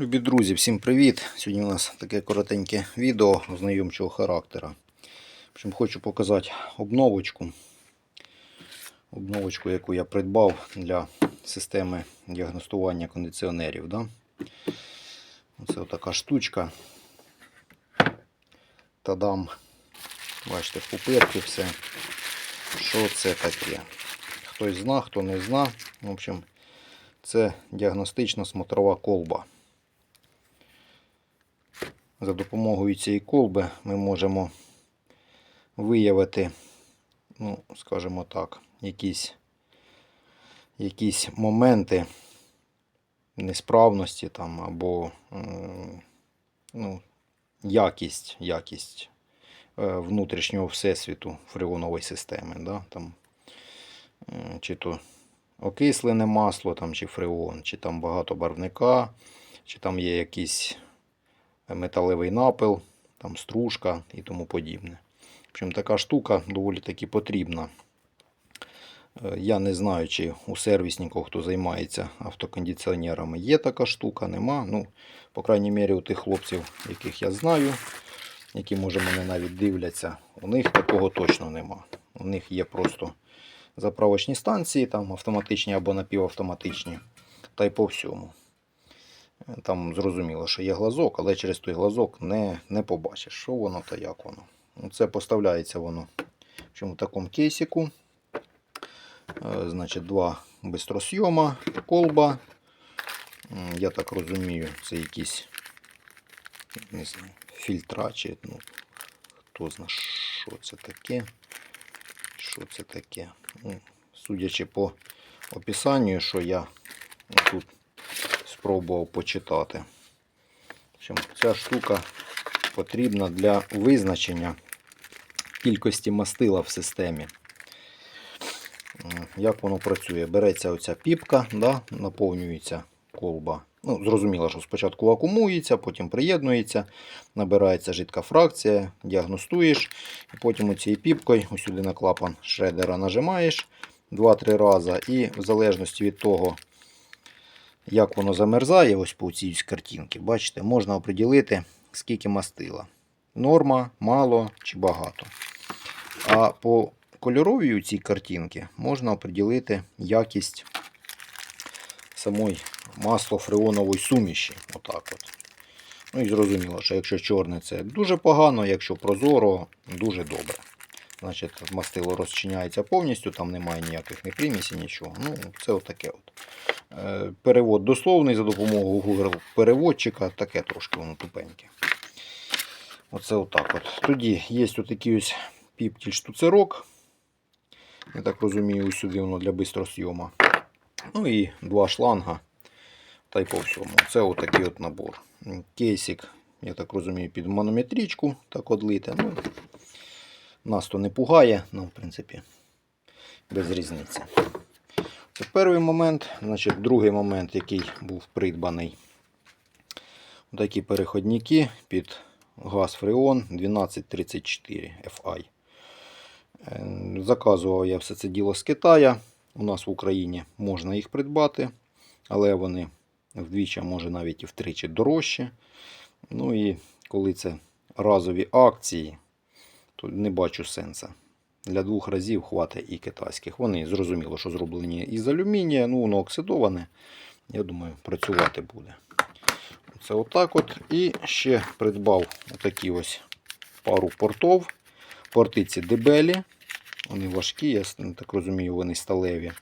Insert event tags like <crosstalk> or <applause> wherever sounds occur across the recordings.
Любі друзі, всім привіт! Сьогодні у нас таке коротеньке відео знайомчого характера. В хочу показати обновочку. Обновочку, яку я придбав для системи діагностування кондиціонерів. Да? Оце така штучка. Тадам. Бачите, пупирки все. Що це таке? Хтось зна, хто не зна. В общем, це діагностична смотрова колба. За допомогою цієї колби ми можемо виявити, ну, скажімо так, якісь, якісь моменти несправності там, або ну, якість, якість е, внутрішнього всесвіту фреонової системи. Да? Там, чи то окислене масло, там, чи фреон, чи там багато барвника, чи там є якісь металевий напил, там стружка і тому подібне. В общем, така штука доволі таки потрібна. Е, Я не знаю, чи у сервісників, хто займається автокондиціонерами, є така штука, нема. Ну, по крайній мірі, у тих хлопців, яких я знаю, які, може, мене навіть дивляться, у них такого точно нема. У них є просто заправочні станції, там автоматичні або напівавтоматичні, та й по всьому. Там зрозуміло, що є глазок, але через той глазок не, не побачиш, що воно та як воно. Ну, Це поставляється воно в чому такому кейсику. Е, Значить, два бистросйома, колба. Я так розумію, це якісь не знаю, фільтра чи ну, хто знає, що це таке. Що це таке? Ну, судячи по описанню, що я тут спробував почитати. Ця штука потрібна для визначення кількості мастила в системі. Як воно працює? Береться оця піпка, да, наповнюється колба. Ну, Зрозуміло, що спочатку вакуумується, потім приєднується, набирається жидка фракція, діагностуєш, і потім оцією піпкою сюди на клапан шредера нажимаєш 2-3 рази, і в залежності від того, як воно замерзає, ось по цій картинці, бачите, можна оприділити, скільки мастила. Норма, мало чи багато. А по кольоровій у цій картинці можна оприділити якість самої масло-фреонової суміші. Отак от. Ну і зрозуміло, що якщо чорне, це дуже погано, якщо прозоро, дуже добре. Значить, мастило розчиняється повністю, там немає ніяких не примісів, нічого. Ну, це отаке от. Е, Перевод дословний за допомогою Google переводчика, таке трошки воно тупеньке. Оце отак от. Тоді є отакий ось піптіль штуцерок. Я так розумію, сюди воно для бистросйома. Ну і два шланга. Та й по всьому. Це отакий от набор. Кейсик, я так розумію, під манометричку так одлите. Ну, нас то не пугає, ну, в принципі, без різниці. Це перший момент. Значить, другий момент, який був придбаний. Такі переходники під газ Freon 1234 FI. Е, Заказував я все це діло з Китая. У нас в Україні можна їх придбати, але вони вдвічі, може навіть і втричі дорожче. Ну і коли це разові акції, то не бачу сенсу. Для двох разів хватить і китайських. Вони зрозуміло, що зроблені із алюмінія, ну воно оксидоване. Я думаю, працювати буде. Це отак от. І ще придбав отакі ось пару портов. Порти ці дебелі. Вони важкі, я так розумію, вони сталеві.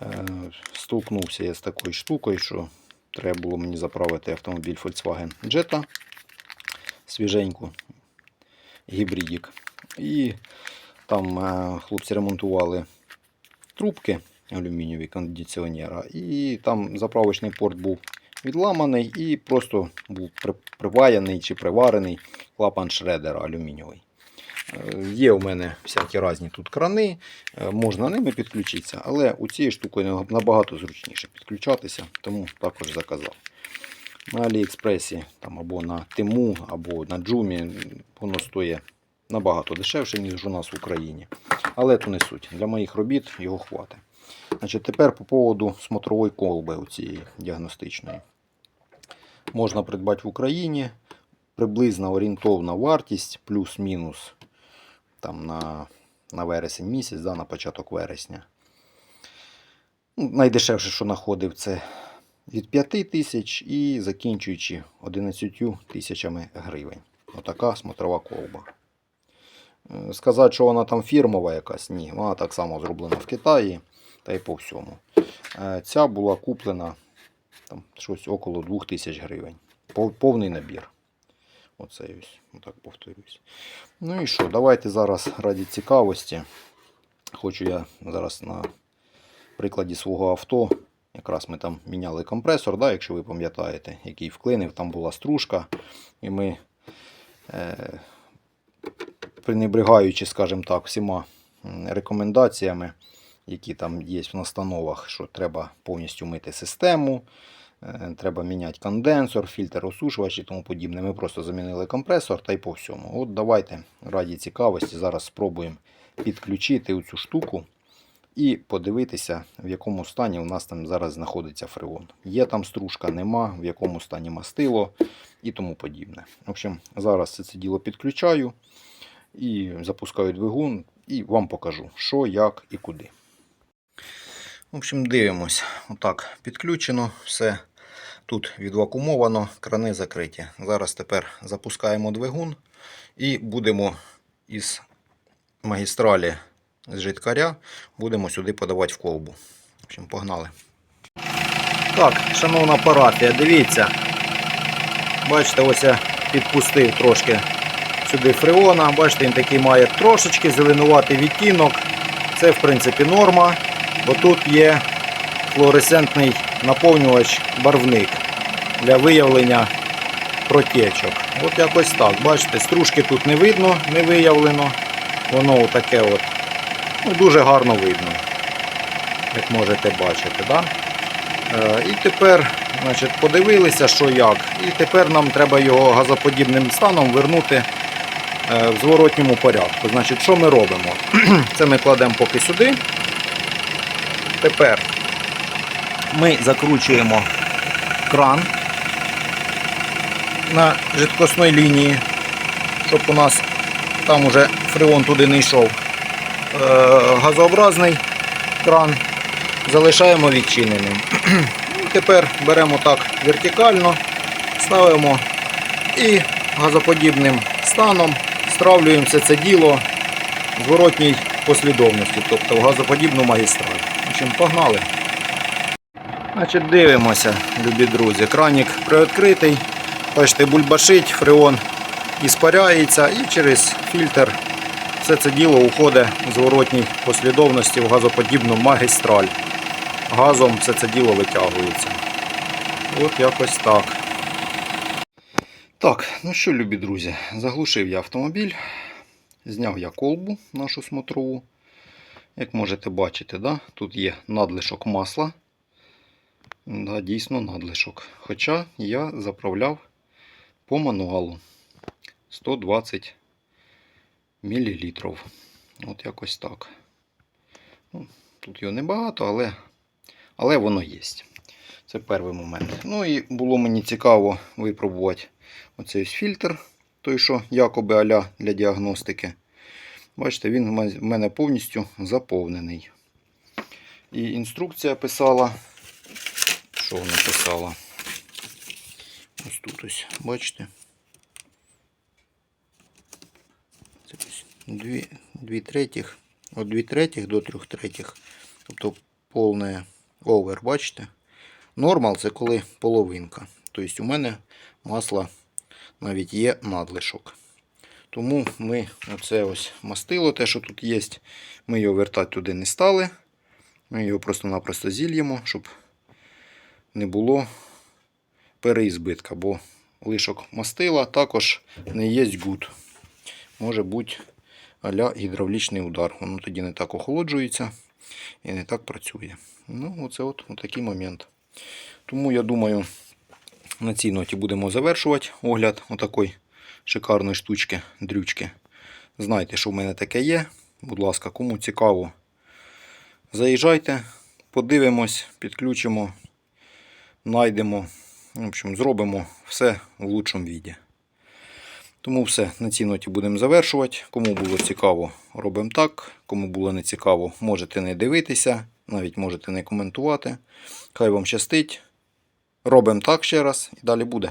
Е, Столкнувся я з такою штукою, що треба було мені заправити автомобіль Volkswagen Jetta свіженьку гібридік. І там е, хлопці ремонтували трубки алюмінієві кондиціонера. І там заправочний порт був відламаний і просто був при- приваяний чи приварений клапан шредера алюмінієвий. Е, Є у мене всякі різні тут крани, е, можна ними підключитися, але у цієї штукою набагато зручніше підключатися, тому також заказав. На Аліекспресі там, або на Тиму, або на Джумі воно стоїть набагато дешевше, ніж у нас в Україні. Але то не суть. Для моїх робіт його хватить. Значить, тепер по поводу смотрової колби цієї діагностичної. можна придбати в Україні. Приблизна орієнтовна вартість плюс-мінус там на, на вересень місяць, да, на початок вересня. Ну, Найдешевше, що знаходив, це від 5 тисяч і закінчуючи 11 тисячами гривень. Отака смотрова колба. Е, Сказати, що вона там фірмова якась, ні. Вона так само зроблена в Китаї та й по всьому. Е, Ця була куплена там, щось около 2000 гривень. Повний набір. Оце ось, отак повторюсь. Ну і що, давайте зараз раді цікавості. Хочу я зараз на прикладі свого авто. Якраз ми там міняли компресор, да, якщо ви пам'ятаєте, який вклинив, там була стружка. І ми, е, пренебрігаючи, скажімо так, всіма рекомендаціями, які там є в настановах, що треба повністю мити систему, е, треба міняти конденсор, фільтр осушувач і тому подібне. Ми просто замінили компресор та й по всьому. От давайте раді цікавості зараз спробуємо підключити цю штуку і подивитися, в якому стані у нас там зараз знаходиться фреон. Є там стружка, нема, в якому стані мастило і тому подібне. В общем, зараз це, це діло підключаю і запускаю двигун, і вам покажу, що, як і куди. В общем, дивимось. Отак підключено, все тут відвакумовано, крани закриті. Зараз тепер запускаємо двигун і будемо із магістралі з жидкаря будемо сюди подавати в колбу. В общем, погнали. Так, шановна парафія, дивіться. Бачите, ось я підпустив трошки сюди фреона. Бачите, він такий має трошечки зеленуватий відтінок. Це, в принципі, норма, бо тут є флуоресцентний наповнювач барвник для виявлення протечок. От якось так. Бачите, стружки тут не видно, не виявлено. Воно таке от. Ну, дуже гарно видно, як можете бачити. Да? Е, і тепер значить, подивилися, що як. І тепер нам треба його газоподібним станом вернути е, в зворотньому порядку. Значить, що ми робимо? <clears throat> Це ми кладемо поки сюди. Тепер ми закручуємо кран на жидкосної лінії, щоб у нас там уже фреон туди не йшов. Е, газообразний кран залишаємо відчиненим. Тепер беремо так вертикально, ставимо і газоподібним станом стравлюємо все це діло в зворотній послідовності, тобто в газоподібну магістраль. Общем, погнали. Значить, дивимося, любі друзі. Кранік приоткритий. Бачите, бульбашить, фреон іспаряється і через фільтр все це діло уходить в зворотній послідовності в газоподібну магістраль. Газом все це діло витягується. От якось так. Так, ну що, любі друзі, заглушив я автомобіль, зняв я колбу нашу смотрову. Як можете бачити, да? тут є надлишок масла. Да, дійсно надлишок. Хоча я заправляв по мануалу 120 мл. От якось так. Ну, тут його небагато, але, але воно є. Це перший момент. Ну і було мені цікаво випробувати оцей ось фільтр, той, що якоби аля для діагностики. Бачите, він в мене повністю заповнений. І інструкція писала. Що вона писала? Ось тут ось, бачите? 2, третіх, от 2 третіх до 3 третіх. Тобто повне овер, бачите? Нормал це коли половинка. Тобто у мене масла навіть є надлишок. Тому ми оце ось мастило, те, що тут є, ми його вертати туди не стали. Ми його просто-напросто зільємо, щоб не було переізбитка, бо лишок мастила також не є гуд. Може бути аля гідравлічний удар. Воно тоді не так охолоджується і не так працює. Ну, оце от, такий момент. Тому я думаю, на цій ноті будемо завершувати огляд отакої шикарної штучки, дрючки. Знайте, що в мене таке є. Будь ласка, кому цікаво, заїжджайте, подивимось, підключимо, знайдемо В общем, зробимо все в лучшому віді. Тому все, на цій ноті будемо завершувати. Кому було цікаво, робимо так. Кому було не цікаво, можете не дивитися, навіть можете не коментувати. Хай вам щастить. Робимо так ще раз і далі буде.